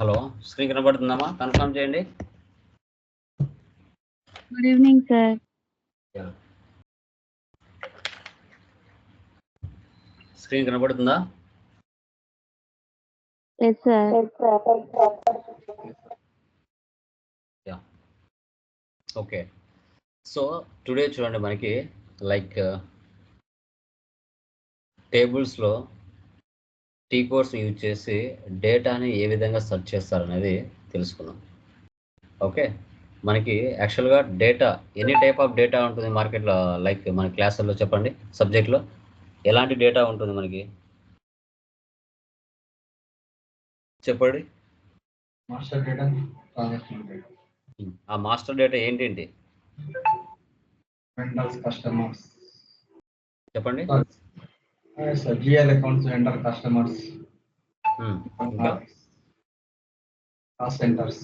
Hello screen కనబడుతుందమ్మా? Confirm చేయండి. Good evening sir screen కనబడుతుందా? Yes sir okay so today చూడండి మనకి లైక్ టేబుల్స్లో టీ కోర్స్ యూజ్ చేసి డేటాని ఏ విధంగా సెర్చ్ చేస్తారనేది తెలుసుకున్నాం ఓకే మనకి యాక్చువల్గా data any type of data ఉంటుంది మార్కెట్లో లైక్ మన క్లాసుల్లో చెప్పండి సబ్జెక్ట్లో ఎలాంటి డేటా ఉంటుంది మనకి? చెప్పండి. మాస్టర్ డేటా ట్రాన్సాక్షన్ డేటా ఆ మాస్టర్ డేటా ఏంటేంటి వెండర్స్ చెప్పండి GL accounts vendor customers cost centres.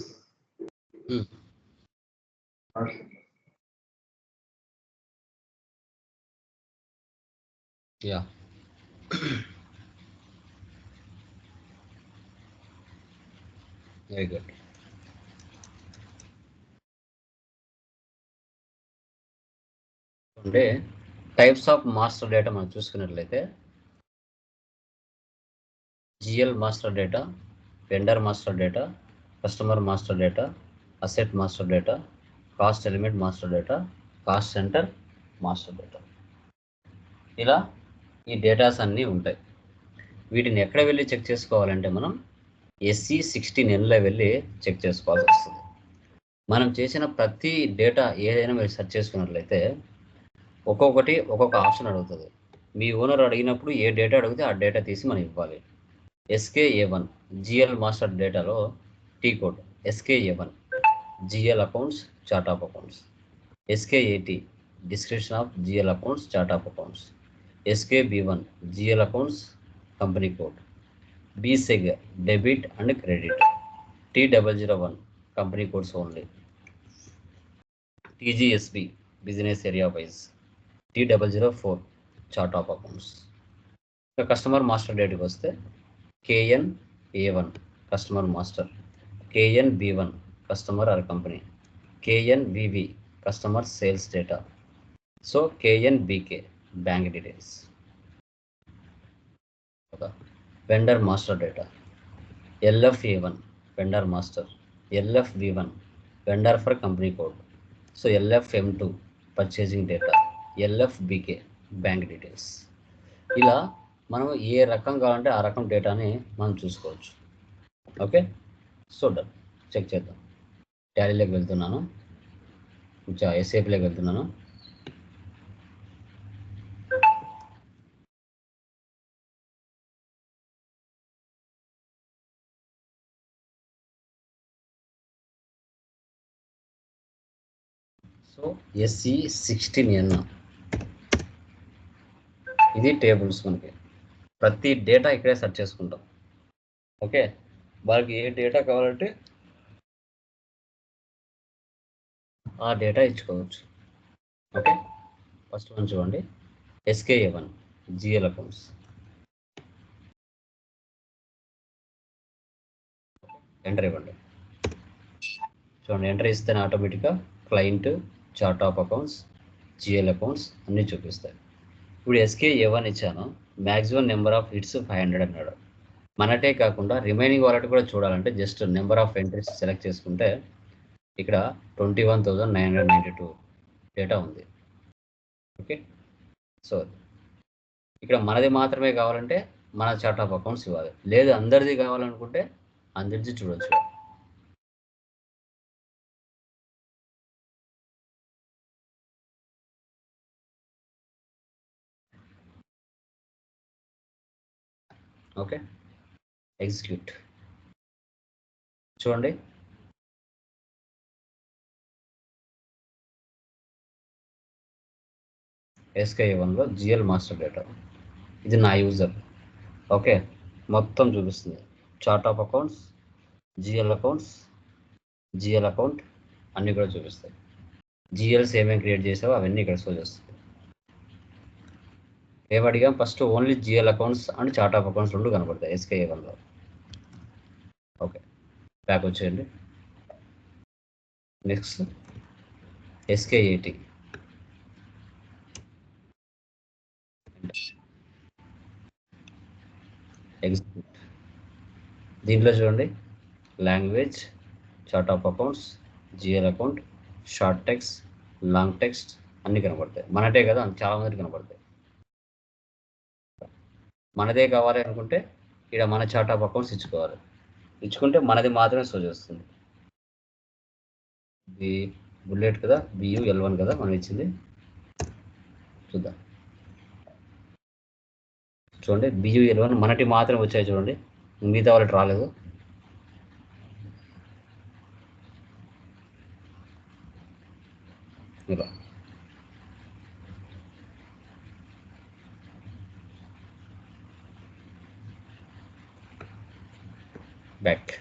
Yeah very good అంటే టైప్స్ ఆఫ్ మాస్టర్ డేటా మనం చూసుకున్నట్లయితే GL master data vendor master data customer master data asset master data cost element master data cost centre master data. ఇలా ఈ datas అన్నీ ఉంటాయి. వీటిని ఎక్కడ వెళ్ళి చెక్ చేసుకోవాలంటే మనం ఎస్సీ సిక్స్టీన్ ఎన్లో వెళ్ళి చెక్ చేసుకోవాల్సి వస్తుంది. మనం చేసిన ప్రతి డేటా ఏదైనా మీరు సెర్చ్ చేసుకున్నట్లయితే ఒక్కొక్కటి ఒక్కొక్క ఆప్షన్ అడుగుతుంది. మీ ఓనర్ అడిగినప్పుడు ఏ డేటా అడిగితే ఆ డేటా తీసి మనం ఇవ్వాలి. ఎస్కేఏ వన్ జిఎల్ మాస్టర్ డేటాలో T code SKA one GL accounts chart of accounts SKAT description of GL accounts chart of accounts SKB one GL accounts company code BSEG debit and credit T double zero one company codes only TGSB business area wise T double zero four chart of accounts customer master డేట్కి వస్తే KN A one customer master KN B one customer or company KN VV customer sales data so KN BK bank details vendor master data LF A one vendor master LF V one vendor for company code so LF M two purchasing data LF BK bank details ఇలా మనం ఏ రకం కావాలంటే ఆ రకం డేటాని మనం చూసుకోవచ్చు. Okay? So done. Check చేద్దాం. ట్యాలీలోకి వెళ్తున్నాను. కొంచెం ఎస్ఏపీలోకి వెళ్తున్నాను. So SE sixteen N. ఇది టేబుల్స్ మనకి. ప్రతి డేటా ఇక్కడే సెర్చ్ చేసుకుంటాం. ఓకే? వాళ్ళకి ఏ డేటా కావాలంటే ఆ డేటా ఇచ్చుకోవచ్చు. ఓకే? ఫస్ట్ వన్ చూడండి. SKA one GL accounts. Enter ఇవ్వండి. చూడండి ఎంటర్ ఇస్తేనే ఆటోమేటిక్గా client chart of accounts GL accounts అన్నీ చూపిస్తాయి. ఇప్పుడు ఎస్కే ఏ వన్ ఇచ్చాను. Maximum number of hits five hundred అన్నాడు. మనటే కాకుండా రిమైనింగ్ వాలెట్ కూడా చూడాలంటే just number of entries select చేసుకుంటే ఇక్కడ twenty one thousand nine hundred ninety two data ఉంది. ఓకే? సో ఇక్కడ మనది మాత్రమే కావాలంటే మన చార్ట్ ఆఫ్ అకౌంట్స్ ఇవ్వాలి. లేదు అందరిది కావాలనుకుంటే అందరిది చూడొచ్చు. ఓకే. ఎగ్జిక్యూట్ చూడండి. ఎస్కే వన్లో జిఎల్ మాస్టర్ డేటా ఇది నా యూజర్ ఓకే. మొత్తం చూపిస్తుంది. Chart of accounts GL accounts GL account అన్నీ కూడా చూపిస్తాయి. జిఎల్స్ ఏమేమి క్రియేట్ చేసావో అవన్నీ ఇక్కడ షో చేస్తాయి ఏమడిగా first only GL accounts and chart of accounts రెండు కనబడతాయి ఎస్కే వన్లో. ఓకే బ్యాక్ వచ్చేయండి. Next SK eighty execute. దీంట్లో చూడండి language chart of accounts GL account short text long text అన్నీ కనబడతాయి మనటే కదా చాలా మందికి కనబడతాయి మనదే కావాలి అనుకుంటే ఇక్కడ మన చార్ట్ ఆఫ్ అకౌంట్స్ ఇచ్చుకోవాలి. ఇచ్చుకుంటే మనది మాత్రమే షో చేస్తుంది. ఇది బుల్లెట్ కదా బియు ఎల్ వన్ కదా మనం ఇచ్చింది. చూద్దాం. చూడండి బియు ఎల్ వన్ మనటి మాత్రమే వచ్చాయి చూడండి. మిగతా వాళ్ళకి రాలేదు ఇలా బ్యాక్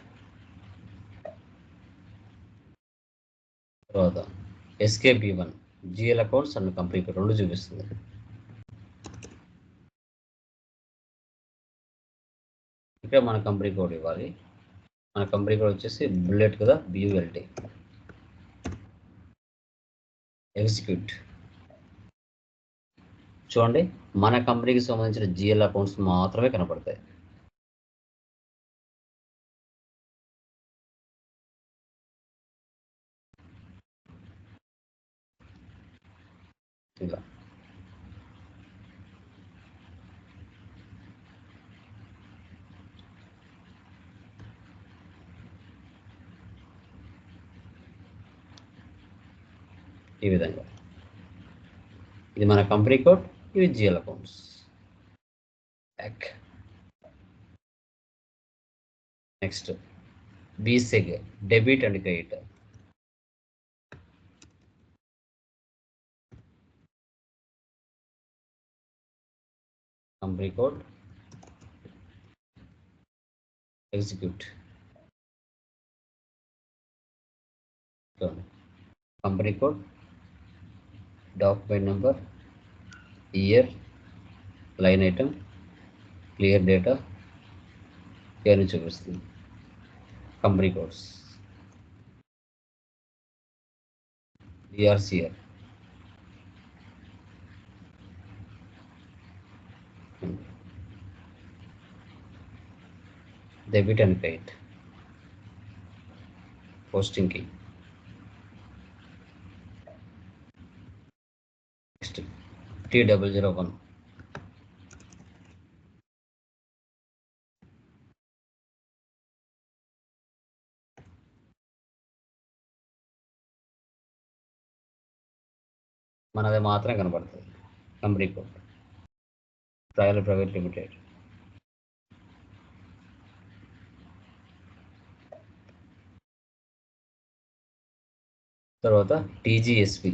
తర్వాత SKB one GL accounts and company రెండు చూపిస్తుంది. ఇక్కడ మన కంపెనీ కోడ్ ఇవ్వాలి. మన కంపెనీ కోడ్ వచ్చేసి బుల్లెట్ కదా బియుఎల్టీ ఎగ్జిక్యూట్ చూడండి మన కంపెనీకి సంబంధించిన జిఎల్ అకౌంట్స్ మాత్రమే కనపడతాయి. ఇలా ఈ విధంగా ఇది మన కంపెనీ కోడ్ ఇవి GL accounts back next BSEG debit and credit company code execute company code document number year line item clear data ఇవన్నీ చూపిస్తుంది company codes డిఆర్సిఆర్ Debit and credit పోస్టింగ్కి next T double zero one. మనది మాత్రం కనబడుతుంది company code. Royal private limited. తర్వాత TGSB.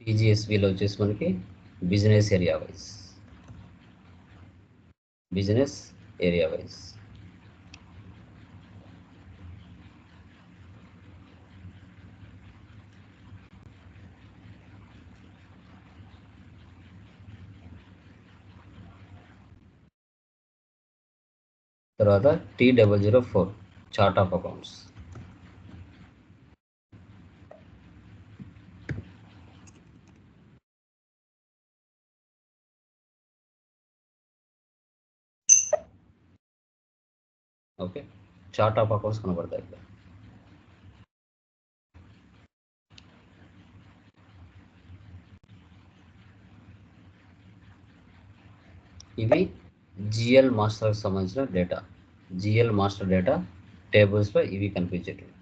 టీజీఎస్బిలో వచ్చేసి మనకి business area wise. Business area wise. తర్వాత T double zero four chart of accounts okay chart of accounts కనబడతాయి ఇక్కడ. ఇవి జిఎల్ మాస్టర్కి సంబంధించిన డేటా జిఎల్ మాస్టర్ డేటా టేబుల్స్లో ఇవి కనిపించేటివి.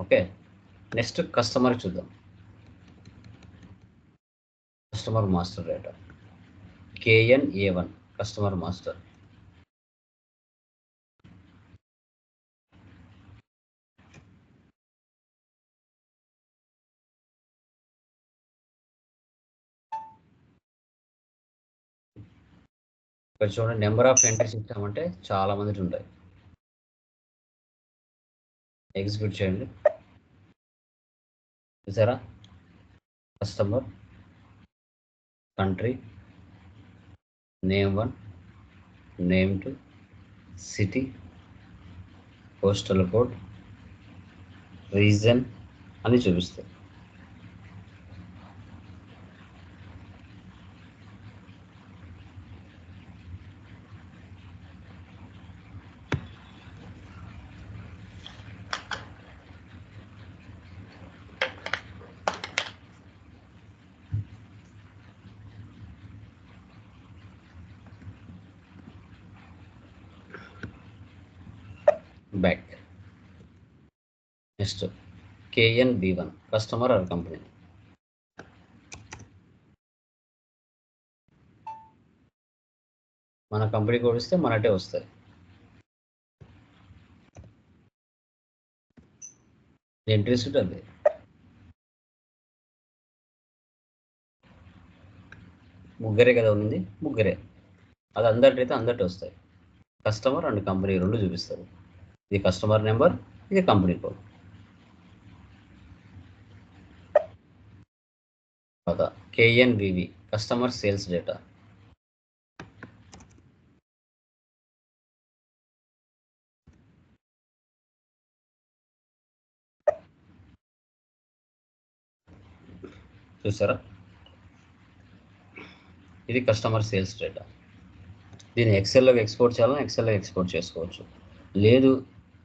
ఓకే నెక్స్ట్ కస్టమర్ చూద్దాం. Customer master data. KN A one customer master. ఇక్కడ చూడండి నెంబర్ ఆఫ్ ఎంట్రీస్ ఇచ్చామంటే చాలా మంది ఉంటాయి. ఎగ్జిక్యూట్ చేయండి. చూసారా? Customer country name one name two city postal code region అని చూపిస్తాయి. Back next KN B one customer or company మన కంపెనీ కోడ్ ఇస్తే మనటే వస్తాయి ఎంట్రీ అది అదే. ముగ్గురే కదా ఉంది ముగ్గురే. అది అందరికైతే అందరిటి వస్తాయి. కస్టమర్ అండ్ కంపెనీ రెండు చూపిస్తారు. ఇది కస్టమర్ నెంబర్ ఇది కంపెనీ కోడ్ తర్వాత కేఎన్వివి కస్టమర్ సేల్స్ డేటా చూసారా? ఇది కస్టమర్ సేల్స్ డేటా దీన్ని ఎక్సెల్లోకి ఎక్స్పోర్ట్ చేయాలని ఎక్సెల్లో ఎక్స్పోర్ట్ చేసుకోవచ్చు. లేదు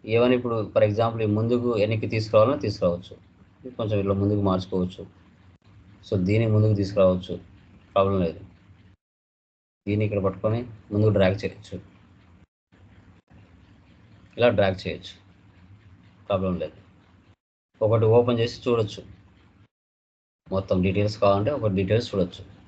ఏమని ఇప్పుడు ఫర్ ఎగ్జాంపుల్ ముందుకు వెనక్కి తీసుకురావాలని తీసుకురావచ్చు. కొంచెం ఇట్లా ముందుకు మార్చుకోవచ్చు. సో దీన్ని ముందుకు తీసుకురావచ్చు. ప్రాబ్లం లేదు. దీన్ని ఇక్కడ పట్టుకొని ముందుకు డ్రాగ్ చేయొచ్చు. ఇలా డ్రాగ్ చేయొచ్చు. ప్రాబ్లం లేదు. ఒకటి ఓపెన్ చేసి చూడొచ్చు. మొత్తం డీటెయిల్స్ కావాలంటే ఒక డీటెయిల్స్ చూడొచ్చు.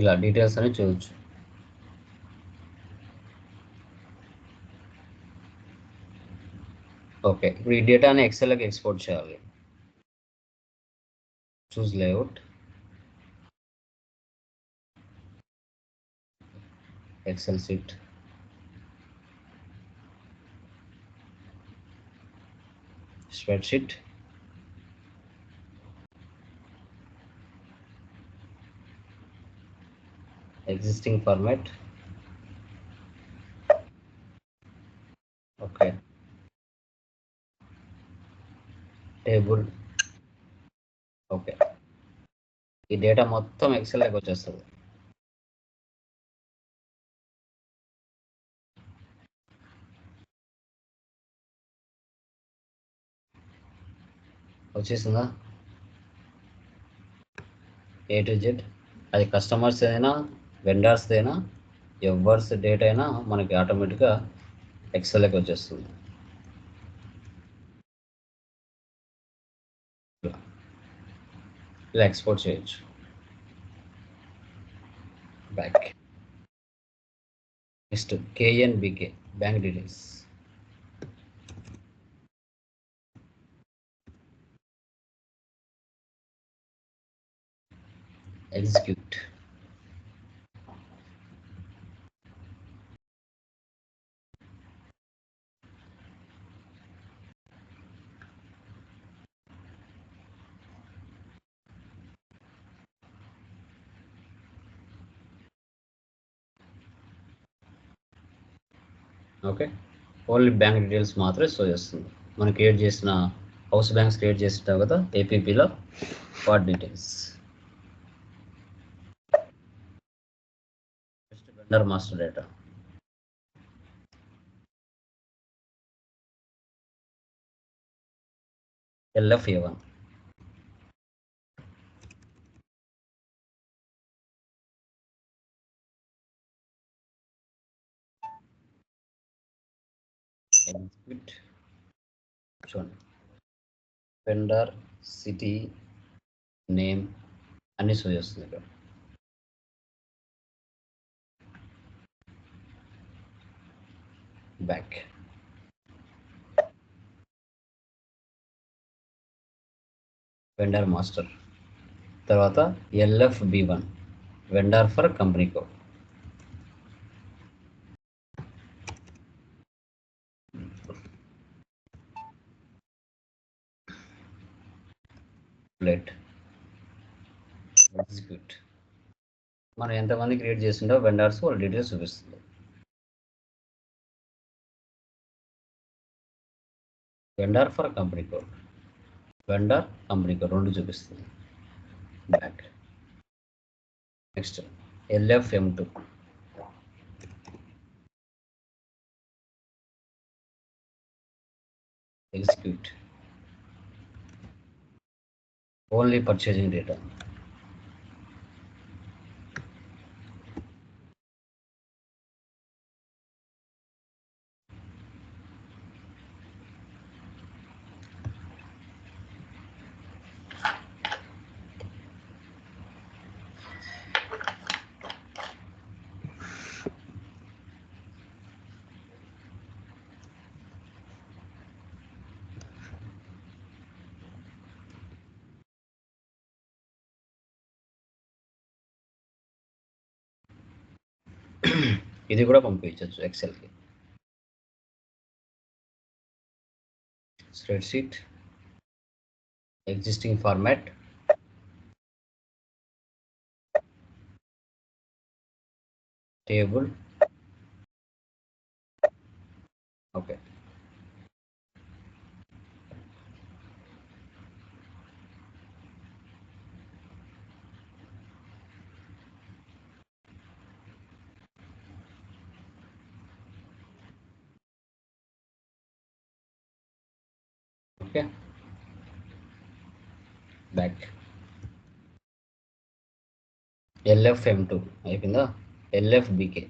ఇలా డీటెయిల్స్ అని చూడొచ్చు. ఓకే ఇప్పుడు ఈ డేటాని ఎక్సెల్కి ఎక్స్పోర్ట్ చేయాలి. Choose layout excel sheet spreadsheet existing format. Okay. Table okay ఈ డేటా మొత్తం ఎక్సెల్లోకి వచ్చేస్తుంది. వచ్చేసిందా? ఏ టు జెడ్ అది కస్టమర్స్ అయినా వెండర్స్ అయినా ఎవర్స్ డేట్ అయినా మనకి ఆటోమేటిక్గా ఎక్సెల్కి వచ్చేస్తుంది. ఇలా. ఎక్స్పోర్ట్ చేయొచ్చు. Back. Next KNBK bank details. Execute. Okay. Only bank details మాత్రమే షో చేస్తుంది. మనం క్రియేట్ చేసిన హౌస్ బ్యాంక్స్ క్రియేట్ చేసిన కదా ఏపీపీలో వాటి details. Vendor master data LF A one execute చూడండి వెండర్ సిటీ నేమ్ అన్ని షో చేస్తుంది ఇక్కడ బ్యాక్ వెండర్ మాస్టర్ తర్వాత LF B one vendor for company code plate execute మనం ఎంతమంది క్రియేట్ చేసిండో వెండర్స్ వాళ్ళ డీటెయిల్స్ చూపిస్తుంది. Vendor for company code. Vendor company code రెండు చూపిస్తుంది. Back next LFM two execute only purchasing data ఇది కూడా పంపించవచ్చు ఎక్సెల్కి spreadsheet existing format table okay okay back LF M two అయిపోయిందా ఎల్ఎఫ్ బీకే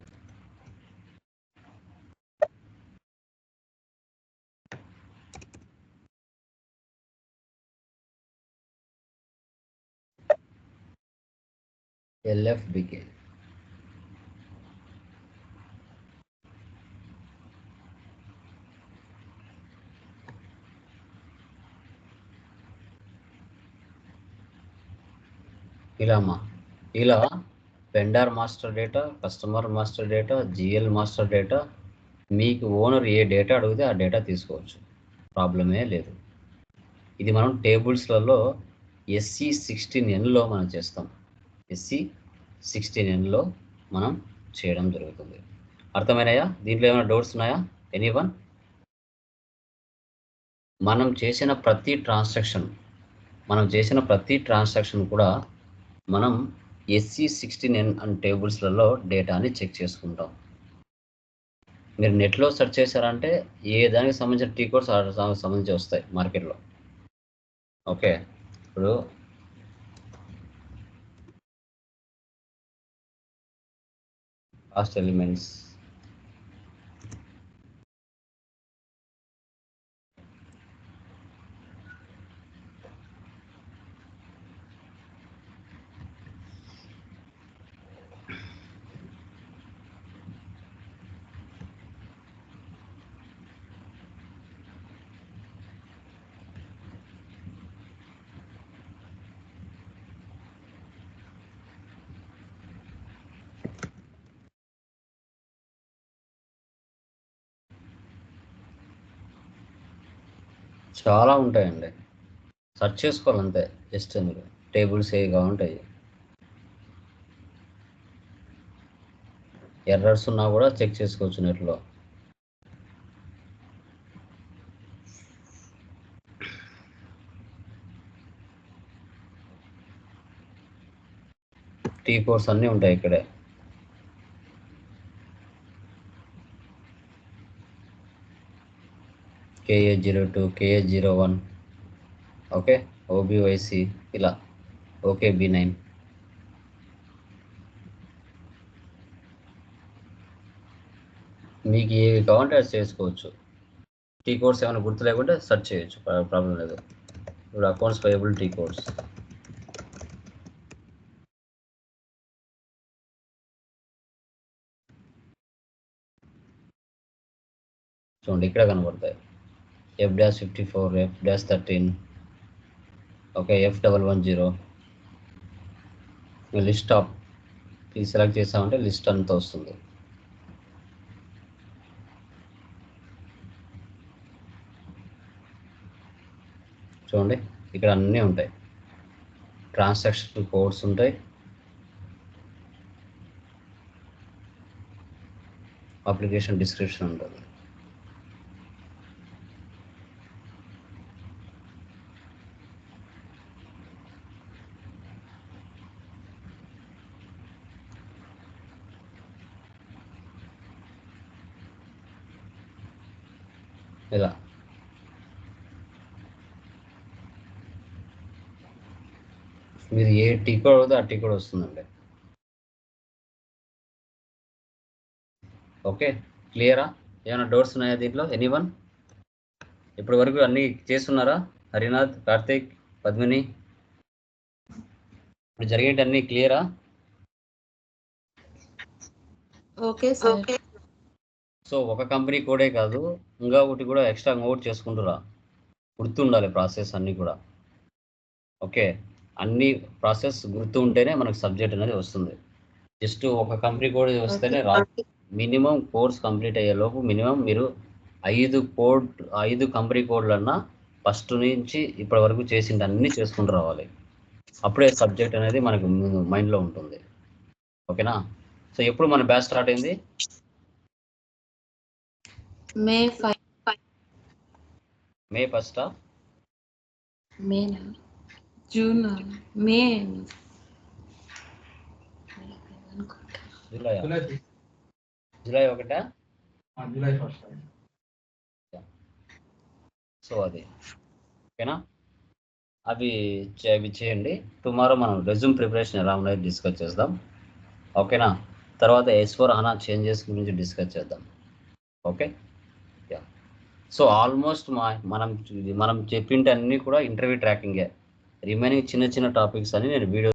ఎల్ఎఫ్ బీకే ఇలా అమ్మా ఇలా vendor master data customer master data GL master data మీకు owner ఏ data అడిగితే ఆ డేటా తీసుకోవచ్చు. ప్రాబ్లమే లేదు. ఇది మనం టేబుల్స్లలో ఎస్సీ సిక్స్టీన్ ఎన్లో మనం చేస్తాం. ఎస్సీ సిక్స్టీన్ ఎన్లో మనం చేయడం జరుగుతుంది. అర్థమైనాయా? దీంట్లో ఏమైనా డౌట్స్ ఉన్నాయా? ఎనీ వన్ మనం చేసిన ప్రతి ట్రాన్సాక్షన్ మనం చేసిన ప్రతి ట్రాన్సాక్షన్ కూడా మనం ఎస్సీ సిక్స్టీన్ ఎన్ అండ్ టేబుల్స్లలో డేటాని చెక్ చేసుకుంటాం. మీరు నెట్లో సెర్చ్ చేశారంటే ఏ దానికి సంబంధించిన టీ కోడ్స్ దానికి సంబంధించి వస్తాయి మార్కెట్లో ఓకే ఇప్పుడు కాస్ట్ ఎలిమెంట్స్ చాలా ఉంటాయండి. సెర్చ్ చేసుకోవాలి అంతే జస్ట్ మీరు టేబుల్స్ ఏవిగా ఉంటాయి. ఎర్రర్స్ ఉన్నా కూడా చెక్ చేసుకోవచ్చు నెట్లో. టీ కోర్స్ అన్నీ ఉంటాయి ఇక్కడే. KA zero two KA zero one okay OBYC ఇలా. ఓకే బి నైన్ మీకు ఏవి కావాలంటే అది చేసుకోవచ్చు. టీ కోడ్స్ ఏమైనా గుర్తు లేకుంటే సెర్చ్ చేయొచ్చు ప్రాబ్లం లేదు. ఇప్పుడు అకౌంట్స్ పైబుల్ టీ కోడ్స్ చూడండి ఇక్కడ కనబడతాయి. F dash fifty four F dash thirteen okay F double one zero list of ఇది సెలెక్ట్ చేసామంటే లిస్ట్ అంతా వస్తుంది. చూడండి ఇక్కడ అన్నీ ఉంటాయి. ట్రాన్సాక్షన్ కోడ్స్ ఉంటాయి. అప్లికేషన్ డిస్క్రిప్షన్ ఉంటుంది ఇలా మీరు ఏ టీ కోడ్ అవుతే ఆ టీ కోడ్ వస్తుందండి. ఓకే క్లియరా? ఏమైనా డౌట్స్ ఉన్నాయా దీంట్లో? ఎనీ వన్ ఇప్పటి వరకు అన్నీ చేస్తున్నారా? హరినాథ్ కార్తీక్ పద్మిని? ఇప్పుడు జరిగేటి అన్నీ క్లియరా? Okay sir. సో ఒక కంపెనీ కోడే కాదు ఇంకా ఒకటి కూడా ఎక్స్ట్రా ఇంకొకటి చేసుకుంటురా? గుర్తుండాలి ప్రాసెస్ అన్నీ కూడా. ఓకే. అన్ని ప్రాసెస్ గుర్తు ఉంటేనే మనకు సబ్జెక్ట్ అనేది వస్తుంది. జస్ట్ ఒక కంపెనీ కోడ్ వస్తేనే రాదు. మినిమం కోర్స్ కంప్లీట్ అయ్యే లోపు మినిమం మీరు ఐదు కోడ్ ఐదు కంపెనీ కోడ్లన్నా ఫస్ట్ నుంచి ఇప్పటి వరకు చేసింది అన్నీ చేసుకుంటూ రావాలి. అప్పుడే సబ్జెక్ట్ అనేది మనకు మైండ్లో ఉంటుంది. ఓకేనా? సో ఎప్పుడు మన బ్యాచ్ స్టార్ట్ అయింది? May five. మే ఫస్టా? మేనా? జూన్ మే జూలై జూలై ఒకటా? ఆ, జూలై ఫస్ట్ సో అది. ఓకేనా? అవి అవి చేయండి. టుమారో మనం రెజ్యూమ్ ప్రిపరేషన్ ఎలా ఉన్నది డిస్కస్ చేద్దాం. ఓకేనా? తర్వాత ఎస్ ఫోర్ హనా చేంజెస్ గురించి డిస్కస్ చేద్దాం. ఓకే? యా. సో ఆల్మోస్ట్ మా మనం మనం చెప్పింటే అన్నీ కూడా ఇంటర్వ్యూ ట్రాకింగే. రిమైనింగ్ చిన్న చిన్న టాపిక్స్ అని నేను వీడియో